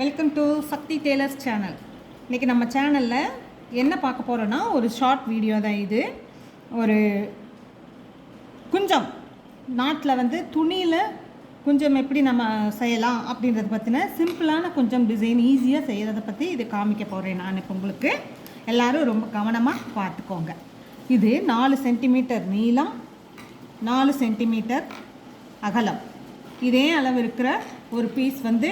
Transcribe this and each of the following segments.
Welcome to Shakti tailors channel இன்றைக்கி நம்ம சேனலில் என்ன பார்க்க போகிறோன்னா ஒரு ஷார்ட் வீடியோ தான் இது. ஒரு குஞ்சம். நாட்டில் வந்து துணியில் குஞ்சம் எப்படி நம்ம செய்யலாம் அப்படின்றத பற்றின சிம்பிளான கொஞ்சம் டிசைன் ஈஸியாக செய்கிறத பற்றி இது காமிக்க போகிறேன் நான் இப்போ உங்களுக்கு. எல்லோரும் ரொம்ப கவனமாக பார்த்துக்கோங்க. இது நாலு சென்டிமீட்டர் நீளம் நாலு சென்டிமீட்டர் அகலம். இதே அளவு இருக்கிற ஒரு பீஸ் வந்து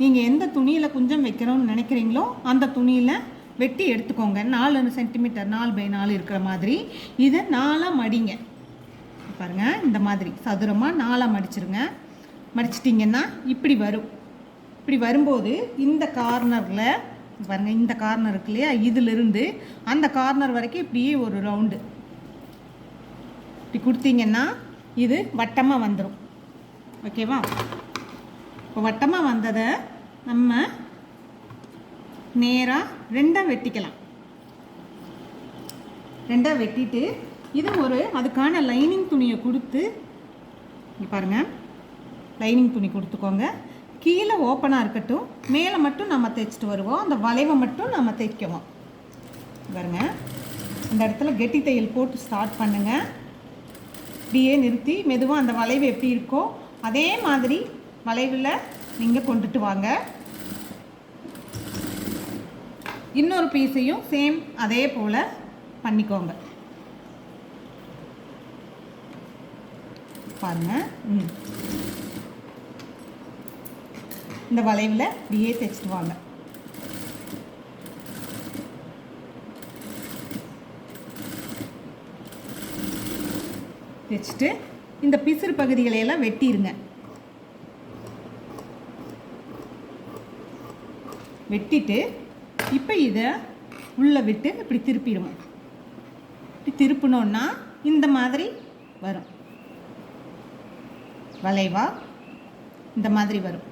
நீங்கள் எந்த துணியில் குஞ்சம் வைக்கிறோம்னு நினைக்கிறீங்களோ அந்த துணியில் வெட்டி எடுத்துக்கோங்க. நாலு சென்டிமீட்டர் நாலு பை நாலு இருக்கிற மாதிரி. இதை நாலாக மடிங்க. பாருங்கள் இந்த மாதிரி. சதுரமாக நாலாக மடிச்சிருங்க. மடிச்சிட்டிங்கன்னா இப்படி வரும். இப்படி வரும்போது இந்த கார்னரில் பாருங்கள் இந்த கார்னர் இருக்கு இல்லையா? இதிலிருந்து அந்த கார்னர் வரைக்கும் இப்படியே ஒரு ரவுண்டு. இப்படி கொடுத்தீங்கன்னா இது வட்டமாக வந்துடும் ஓகேவா? இப்போ வட்டமாக வந்ததை நம்ம நேராக ரெண்டாக வெட்டிக்கலாம். ரெண்டாக வெட்டிட்டு இது ஒரு அதுக்கான லைனிங் துணியை கொடுத்து பாருங்க லைனிங் துணி கொடுத்துக்கோங்க. கீழே ஓப்பனாக இருக்கட்டும் மேலே மட்டும் நம்ம தைச்சிட்டு வருவோம். அந்த வளைவை மட்டும் நம்ம தைக்குவோம் பாருங்க இந்த இடத்துல கெட்டி தையல் போட்டு ஸ்டார்ட் பண்ணுங்கள் இப்படியே நிறுத்தி மெதுவாக அந்த வளைவு எப்படி இருக்கோ அதே மாதிரி வளைவில் நீங்கள் கொண்டுட்டு வாங்க. இன்னொரு பீஸையும் சேம் அதே போல் பண்ணிக்கோங்க. பாருங்க. ம். இந்த வளைவில் இப்படியே தைச்சிட்டு வாங்க. தைச்சிட்டு இந்த பிசிறு பகுதிகளையெல்லாம் வெட்டிடுங்க வெட்டிட்டு இப்போ இதை உள்ளே விட்டு இப்படி திருப்பிடுவோம். இப்படி திருப்பினோன்னா இந்த மாதிரி வரும். வளைவா? இந்த மாதிரி வரும்.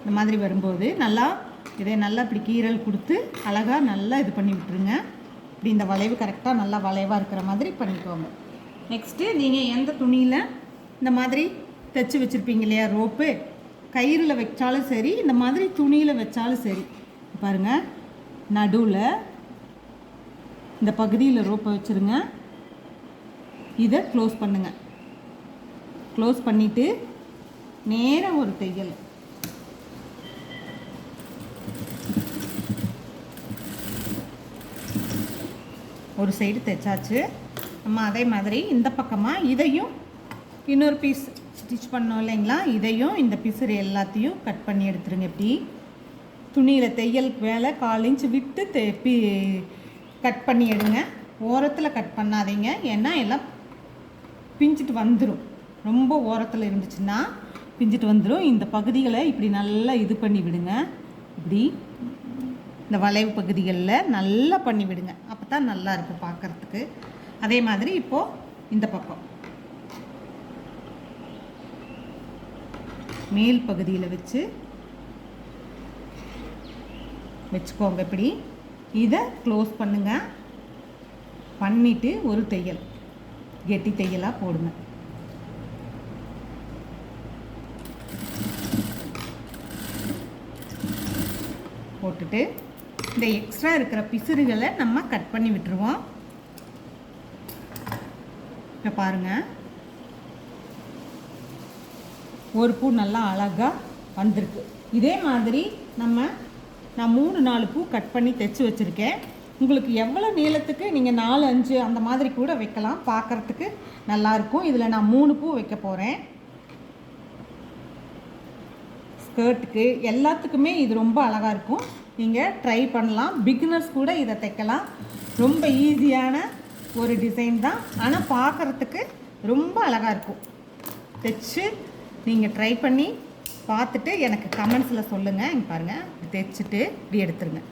இந்த மாதிரி வரும்போது நல்லா இதை நல்லா இப்படி கீரல் கொடுத்து அழகாக நல்லா இது பண்ணி விட்டுருங்க. இப்படி இந்த வளைவு கரெக்டாக நல்லா வளைவாக இருக்கிற மாதிரி பண்ணிக்கோங்க. நெக்ஸ்ட்டு நீங்கள் எந்த துணியில் இந்த மாதிரி தைச்சி வச்சுருப்பீங்க இல்லையா ரோப்பு? கயிறில் வச்சாலும் சரி இந்த மாதிரி துணியில் வச்சாலும் சரி. பாருங்கள் நடுவில் இந்த பகுதியில் ரோப்பை வச்சுருங்க. இதை க்ளோஸ் பண்ணுங்கள் க்ளோஸ் பண்ணிவிட்டு நேராக ஒரு தையல். ஒரு சைடு தைச்சாச்சு. நம்ம அதே மாதிரி இந்த பக்கமாக இதையும் இன்னொரு பீஸ் ஸ்டிச் பண்ணோம் இல்லைங்களா? இதையும் இந்த பிசுறு எல்லாத்தையும் கட் பண்ணி எடுத்துருங்க இப்படி. துணியில் தையல் வேலை கால் இன்ச் விட்டு தெப்பி கட் பண்ணி எடுங்க. ஓரத்தில் கட் பண்ணாதீங்க. ஏன்னா எல்லாம் பிஞ்சிட்டு வந்துடும் ரொம்ப ஓரத்தில் இருந்துச்சுன்னா பிஞ்சிட்டு வந்துடும் இந்த பகுதிகளை இப்படி நல்லா இது பண்ணி விடுங்க. இப்படி. இந்த வளைவு பகுதிகளில் நல்லா பண்ணி விடுங்க. அப்போ தான் நல்லா இருக்கும் பார்க்குறதுக்கு அதே மாதிரி இப்போது இந்த பக்கம். மேல் பகுதியில் வச்சு வச்சுக்கோங்க இப்படி. இதை க்ளோஸ் பண்ணுங்க. பண்ணிவிட்டு ஒரு தையல். கெட்டி தையலாக போடுங்க. போட்டுட்டு இந்த எக்ஸ்ட்ரா இருக்கிற பிசுறுகளை நம்ம கட் பண்ணி விட்டுருவோம். இப்போ பாருங்கள் ஒரு பூ நல்லா அழகாக வந்திருக்கு. இதே மாதிரி நம்ம நான் மூணு நாலு பூ கட் பண்ணி தைச்சி வச்சுருக்கேன். உங்களுக்கு எவ்வளோ நீளத்துக்கு நீங்கள் நாலு அஞ்சு அந்த மாதிரி கூட வைக்கலாம். பார்க்குறதுக்கு நல்லாயிருக்கும் இதில் நான் மூணு பூ வைக்க போகிறேன் ஸ்கர்ட்டுக்கு எல்லாத்துக்குமே இது ரொம்ப அழகாக இருக்கும். நீங்கள் ட்ரை பண்ணலாம். பிகினர்ஸ் கூட இதை தைக்கலாம். ரொம்ப ஈஸியான ஒரு டிசைன் தான். ஆனால் பார்க்குறதுக்கு ரொம்ப அழகாக இருக்கும். தைச்சு நீங்கள் ட்ரை பண்ணி பார்த்துட்டு எனக்கு கமெண்ட்ஸில் சொல்லுங்கள் இங்கே பாருங்கள் தைச்சிட்டு இப்படி எடுத்துருங்க.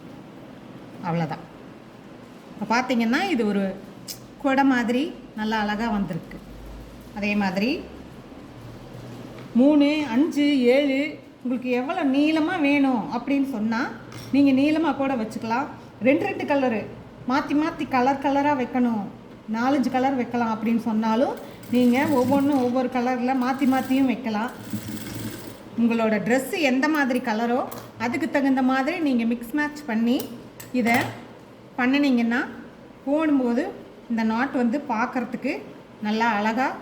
அவ்வளோதான் இப்போ பார்த்தீங்கன்னா இது ஒரு கொடை மாதிரி நல்லா அழகாக வந்திருக்கு. அதே மாதிரி மூணு அஞ்சு ஏழு உங்களுக்கு எவ்வளோ நீளமாக வேணும் அப்படின்னு சொன்னால் நீங்கள் நீளமாக கூட வச்சுக்கலாம். ரெண்டு ரெண்டு கலரு மாற்றி மாற்றி கலர் கலராக வைக்கணும். நாலஞ்சு கலர் வைக்கலாம் அப்படின்னு சொன்னாலும் நீங்கள் ஒவ்வொன்றும் ஒவ்வொரு கலரில் மாற்றி மாற்றியும் வைக்கலாம். உங்களோட ட்ரெஸ்ஸு எந்த மாதிரி கலரோ அதுக்கு தகுந்த மாதிரி நீங்கள் மிக்ஸ் மேட்ச் பண்ணி இதை பண்ணினீங்கன்னா போடும்போது இந்த நாட் வந்து பார்க்குறதுக்கு நல்லா அழகாக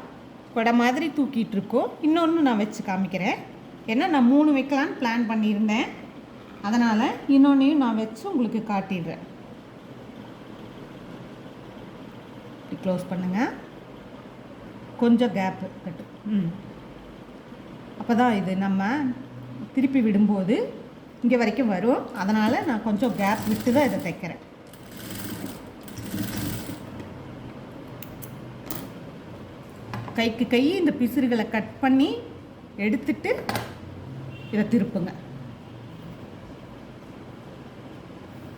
கொடை மாதிரி தூக்கிட்டு இருக்கோம். இன்னொன்று நான் வச்சு காமிக்கிறேன். ஏன்னா நான் மூணு வைக்கலான்னு பிளான் பண்ணியிருந்தேன். அதனால் இன்னொன்றையும் நான் வச்சு உங்களுக்கு காட்டிடுறேன். இப்படி க்ளோஸ் பண்ணுங்கள் கொஞ்சம் கேப்பு கட்டு. ம். அப்போ தான் இது நம்ம திருப்பி விடும்போது இங்கே வரைக்கும் வரும். அதனால் நான் கொஞ்சம் கேப் விட்டு தான் இதை தைக்கிறேன். கைக்கு கை இந்த பிசுறுகளை கட் பண்ணி எடுத்துட்டு இதை திருப்புங்க.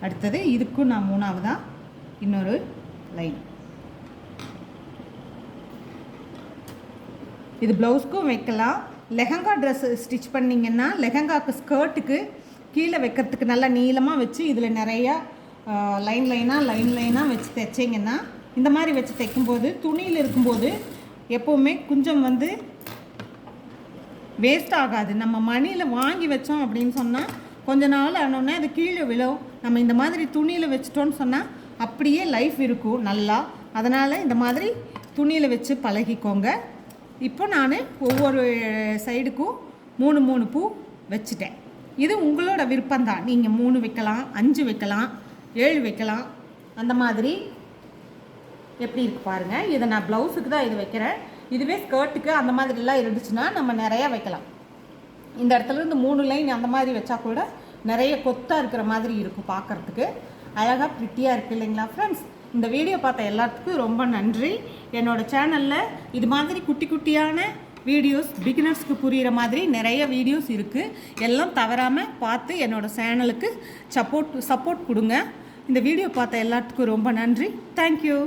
அடுத்தது இதுக்கும் நான் மூணாவதாக இன்னொரு லைன் இது ப்ளவுஸ்க்கும் வைக்கலாம். லெஹங்கா ட்ரெஸ் ஸ்டிச் பண்ணிங்கன்னா லெஹங்காக்கு ஸ்கர்ட்டுக்கு கீழே வைக்கிறதுக்கு நல்லா நீளமாக வச்சு இதில் நிறையா லைன் லைனாக லைன் லைனாக வச்சு தைச்சிங்கன்னா இந்த மாதிரி வச்சு தைக்கும்போது துணியில் இருக்கும்போது எப்போவுமே கொஞ்சம் வந்து வேஸ்ட் ஆகாது. நம்ம மணியில் வாங்கி வச்சோம் அப்படின்னு சொன்னால் கொஞ்ச நாள் ஆனோடனே அது கீழே விழும். நம்ம இந்த மாதிரி துணியில் வச்சிட்டோன்னு சொன்னால் அப்படியே லைஃப் இருக்கும் நல்லா. அதனால் இந்த மாதிரி துணியில் வச்சு பழகிக்கோங்க. இப்போ நான் ஒவ்வொரு சைடுக்கும் மூணு மூணு பூ வச்சுட்டேன். இது உங்களோட விருப்பம்தான். நீங்கள் மூணு வைக்கலாம் அஞ்சு வைக்கலாம் ஏழு வைக்கலாம். அந்த மாதிரி எப்படி இருக்கு பாருங்கள் இதை நான் ப்ளவுஸுக்கு தான் இது வைக்கிறேன். இதுவே ஸ்கர்ட்டுக்கு அந்த மாதிரிலாம் இருந்துச்சுன்னா நம்ம நிறையா வைக்கலாம். இந்த இடத்துல இருந்து மூணு லைன் அந்த மாதிரி வச்சா கூட நிறைய கொத்தாக இருக்கிற மாதிரி இருக்கும் பார்க்கறதுக்கு. அழகாக ப்ரிட்டியாக இருக்குது இல்லைங்களா ஃப்ரெண்ட்ஸ் இந்த வீடியோ பார்த்த எல்லாத்துக்கும் ரொம்ப நன்றி. என்னோடய சேனலில் இது மாதிரி குட்டி குட்டியான வீடியோஸ் பிகினர்ஸ்க்கு புரிகிற மாதிரி நிறைய வீடியோஸ் இருக்குது எல்லாம் தவறாமல் பார்த்து என்னோடய சேனலுக்கு சப்போர்ட் சப்போர்ட் கொடுங்க. இந்த வீடியோ பார்த்த எல்லாத்துக்கும் ரொம்ப நன்றி. தேங்க்யூ